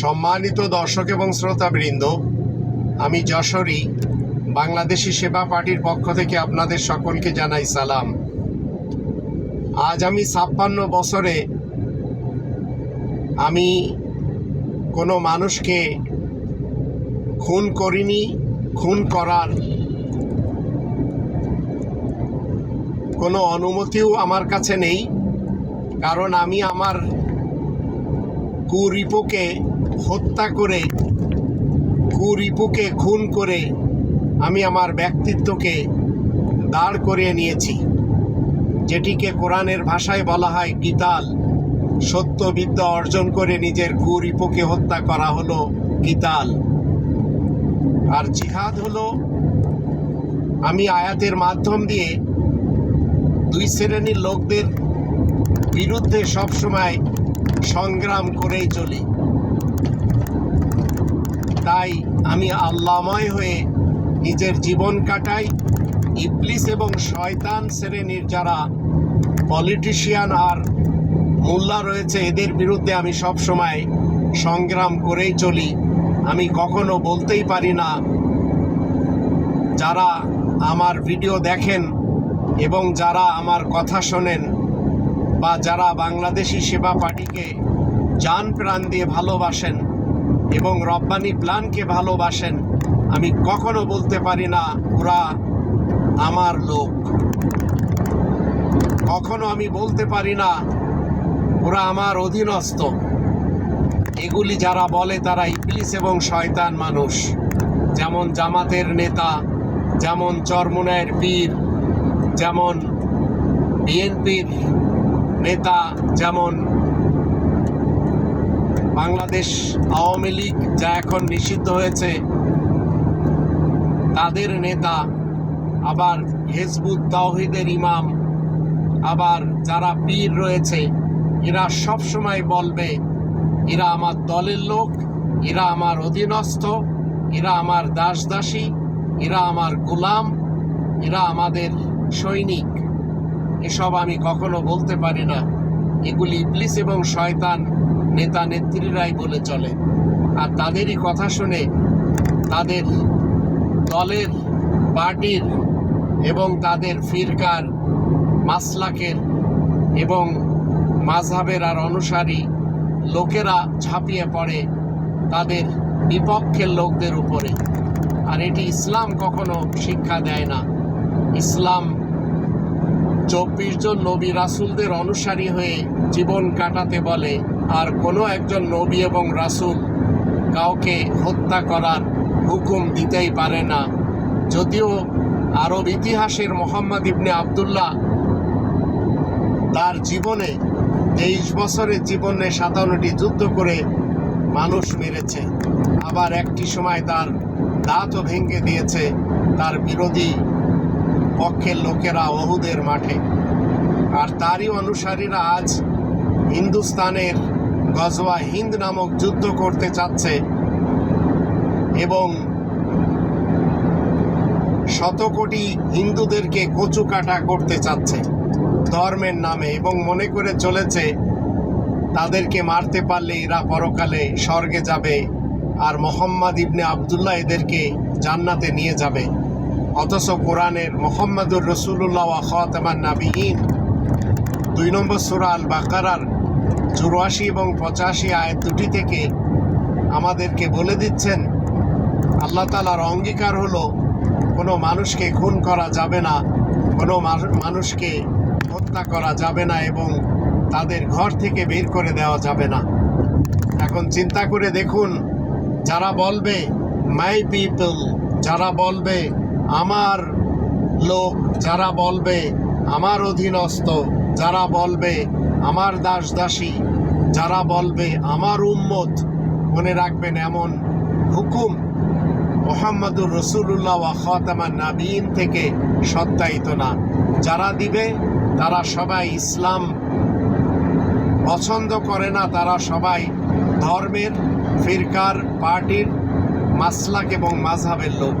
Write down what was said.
সম্মানিত দর্শক এবং শ্রোতাবৃন্দ, আমি যশোরী, বাংলাদেশি সেবা পার্টির পক্ষ থেকে আপনাদের সকলকে জানাই সালাম। আজ আমি ছাপ্পান্ন বছরে আমি কোনো মানুষকে খুন করিনি, খুন করার কোনো অনুমতিও আমার কাছে নেই, কারণ আমি আমার কুরিপুকে হত্যা করে কুরিপুকে খুন করে আমি আমার ব্যক্তিত্বকে দাঁড় করিয়ে নিয়েছি, যেটিকে কোরআনের ভাষায় বলা হয় গীতাল সত্য বিদ্যা অর্জন করে নিজের কুরিপুকে হত্যা করা হলো গীতাল আর জিহাদ হলো, আমি আয়াতের মাধ্যম দিয়ে দুই শ্রেণির লোকদের বিরুদ্ধে সবসময় সংগ্রাম করেই চলি। তাই আমি আল্লাময় হয়ে নিজের জীবন কাটাই। ইবলিস এবং শয়তান শ্রেণির যারা পলিটিশিয়ান আর মোল্লা রয়েছে, এদের বিরুদ্ধে আমি সব সময় সংগ্রাম করেই চলি। আমি কখনো বলতেই পারি না, যারা আমার ভিডিও দেখেন এবং যারা আমার কথা শোনেন বা যারা বাংলাদেশি সেবা পার্টিকে জান প্রাণ দিয়ে ভালোবাসেন এবং রব্বানি প্ল্যানকে ভালোবাসেন, আমি কখনো বলতে পারি না, ওরা আমার লোক। কখনো আমি বলতে পারি না, ওরা আমার অধীনস্থ। এগুলি যারা বলে তারা ইবলিস এবং শয়তান মানুষ। যেমন জামাতের নেতা, যেমন চরমুনায়ের পীর, যেমন বিএনপির নেতা যেমন বাংলাদেশ আওয়ামী লীগ যা এখন নিষিদ্ধ হয়েছে, তাদের নেতা আবার হেজবুত তাওহিদের ইমাম, আবার যারা পীর রয়েছে, এরা সব সময় বলবে, এরা আমার দলের লোক, এরা আমার অধীনস্থ, এরা আমার দাস দাসী এরা আমার গোলাম, এরা আমাদের সৈনিক। এসব আমি কখনো বলতে পারি না। এগুলি ইবলিস এবং শয়তান নেতা নেত্রীরাই বলে চলে। আর তাদেরই কথা শুনে তাদের দলের পার্টির এবং তাদের ফিরকার, মাসলাকের এবং মাঝহাবের আর অনুসারী লোকেরা ঝাঁপিয়ে পড়ে তাদের বিপক্ষের লোকদের উপরে। আর এটি ইসলাম কখনো শিক্ষা দেয় না। ইসলাম চব্বিশ জন নবী রাসুলদের অনুসারী হয়ে জীবন কাটাতে বলে, আর কোনো একজন নবী এবং রাসুল কাউকে হত্যা করার হুকুম দিতেই পারে না। যদিও আরব ইতিহাসের মোহাম্মদ ইবনে আবদুল্লাহ তার জীবনে তেইশ বছরের জীবনে সাতান্নটি যুদ্ধ করে মানুষ মেরেছে, আবার একটি সময় তার দাঁতও ভেঙে দিয়েছে, তার বিরোধী পক্ষের লোকেরা অহুদের মাঠে। আর তারই অনুসারীরা আজ হিন্দুস্তানের গজওয়া হিন্দ নামক যুদ্ধ করতে চাচ্ছে এবং শত কোটি হিন্দুদেরকে কচু কাটা করতে চাচ্ছে ধর্মের নামে এবং মনে করে চলেছে তাদেরকে মারতে পারলে এরা পরকালে স্বর্গে যাবে আর মোহাম্মদ ইবনে আবদুল্লাহ এদেরকে জান্নাতে নিয়ে যাবে। অথচ কোরআনের মোহাম্মদুর রসুল্লাহ খাতামান নাবিহীন দুই নম্বর সুরা আল বাকারার চুরাশি এবং পঁচাশি আয় দুটি থেকে আমাদেরকে বলে দিচ্ছেন, আল্লাহ তালার অঙ্গীকার হলো, কোনো মানুষকে খুন করা যাবে না, কোনো মানুষকে হত্যা করা যাবে না এবং তাদের ঘর থেকে বের করে দেওয়া যাবে না। এখন চিন্তা করে দেখুন, যারা বলবে মাই পিপল যারা বলবে আমার লোক যারা বলবে, আমার অধীনস্থ যারা বলবে, আমার দাস দাসী যারা বলবে, আমার উম্মত মনে রাখবেন এমন হুকুম মোহাম্মদুর রসুল্লাহ খাতামান নাবিন থেকে সত্যায়িত না। যারা দিবে, তারা সবাই ইসলাম পছন্দ করে না, তারা সবাই ধর্মের, ফিরকার, পার্টির, মাসলাক এবং মাঝহাবের লোক।